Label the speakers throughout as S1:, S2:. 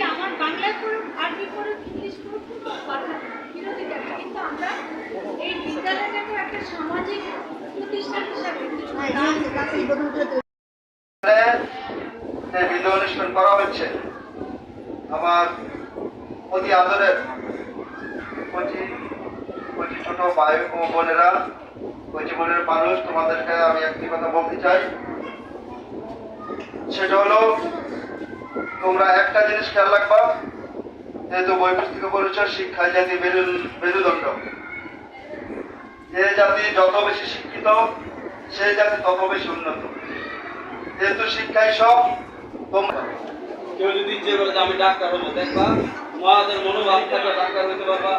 S1: যে আমার বাংলায় পড়ুক আরবি পড়ুক ইংলিশ পড়ুক কোনো নেই, বিরোধিতা কিন্তু আমরা এই বিদ্যালয়টাকে একটা সামাজিক প্রতিষ্ঠান হিসাবে
S2: অনুষ্ঠান করা হচ্ছে। আমার অতি আদরের কচি কচি ছোট ভাই ও বোনেরা কচি বোনের মানুষ তোমাদেরকে আমি একটি কথা বলতে চাই। সেটা হলো তোমরা একটা জিনিস খেয়াল রাখবা, যেহেতু বই পুস্তকে বলেছে শিক্ষায় জাতি মেরুদণ্ড। যে জাতি যত বেশি শিক্ষিত সেই জাতি তত বেশি উন্নত। যেহেতু শিক্ষাই সব, তোমরা
S3: কেউ যদি ইচ্ছে করে আমি ডাক্তার হব, দেখবা তোমাদের মনোভাব থাকলে ডাক্তার হতে পারবা।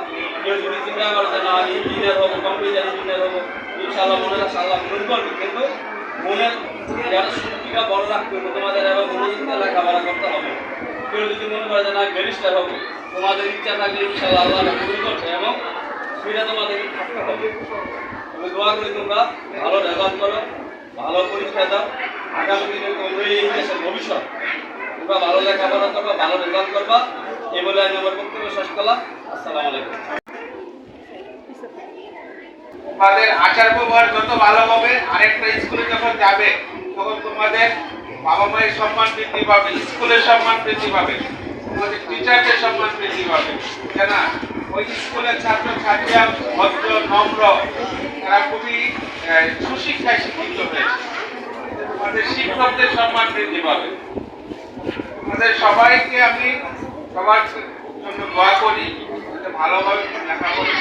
S3: কেউ যদি চিন্তা করে যে, না, আমি ইঞ্জিনিয়ার হব কম্পিউটার ইঞ্জিনিয়ার হব, ইনশাআল্লাহ মনে রাখা আল্লাহ পূরণ করবে। কিন্তু মনের শক্তিটা বড় রাখতে হবে। তোমাদের এবার মনোযোগ লেখাপড়া করতে হবে। তোমরা, ভালো রেজাল্ট ভালো পরীক্ষা করবা এই বলে আমি আমার বক্তব্য শেষ করলাম। আসসালামু আলাইকুম।
S4: তোমাদের আচার ব্যবহার যত ভালো হবে, আরেকটা স্কুলে যখন যাবে, তখন তোমাদের বাবা মায়ের সম্মান বৃদ্ধি পাবে, স্কুলের সম্মান বৃদ্ধি পাবে তোমাদের টিচারদের সম্মান বৃদ্ধি পাবে। কেন ওই স্কুলের ছাত্র ছাত্রীরা ভদ্র, নম্র, তারা খুবই সুশিক্ষায় শিক্ষিত হয়েছে। তোমাদের শিক্ষকদের সম্মান বৃদ্ধি পাবে। তোমাদের সবাইকে আমি সবার জন্য দোয়া করি, যাতে ভালোভাবে লেখাপড়া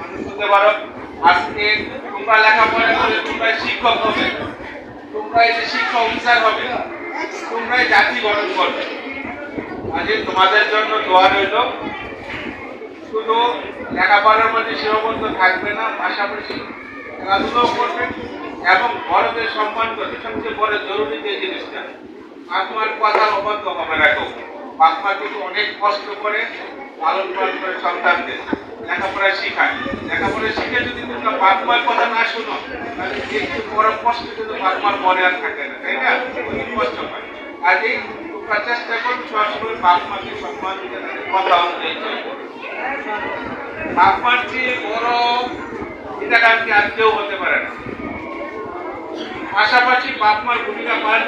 S4: মানুষ হতে পারো। আজকে তোমরা লেখাপড়া করে তোমরা শিক্ষক হবে। তোমরা এই শিক্ষা অফিসার হবে, তোমরাই জাতি গঠন করবে। আজকে তোমাদের জন্য দোয়া রইল। শুধু লেখাপড়ার মধ্যে সীমাবদ্ধ থাকবে না, পাশাপাশি খেলাধুলাও করবে এবং বড়দের সম্মান করবে। সবচেয়ে বড় জরুরি যে জিনিসটা, বাপমার কথা অবাধ্য হবে রাখো। বাপমা কিন্তু অনেক কষ্ট করে লালন পালন করে সন্তানদের লেখাপড়া শেখায়। লেখাপড়া শিখে বাপমার কথা না শুনো। বড় কষ্ট কিন্তু বাপমার মনে আর থাকে না, তাই না? অনেক কষ্ট হয়। কাজেই তোমরা চেষ্টা করো সবসময় বাপমাকে সম্মান দিতে কথা অনুযায়ী চেয়ে বড় হিতাকাঙ্ক্ষী আর কেউ হতে পারে না। পাশাপাশি বাপমার ভূমিকা পালন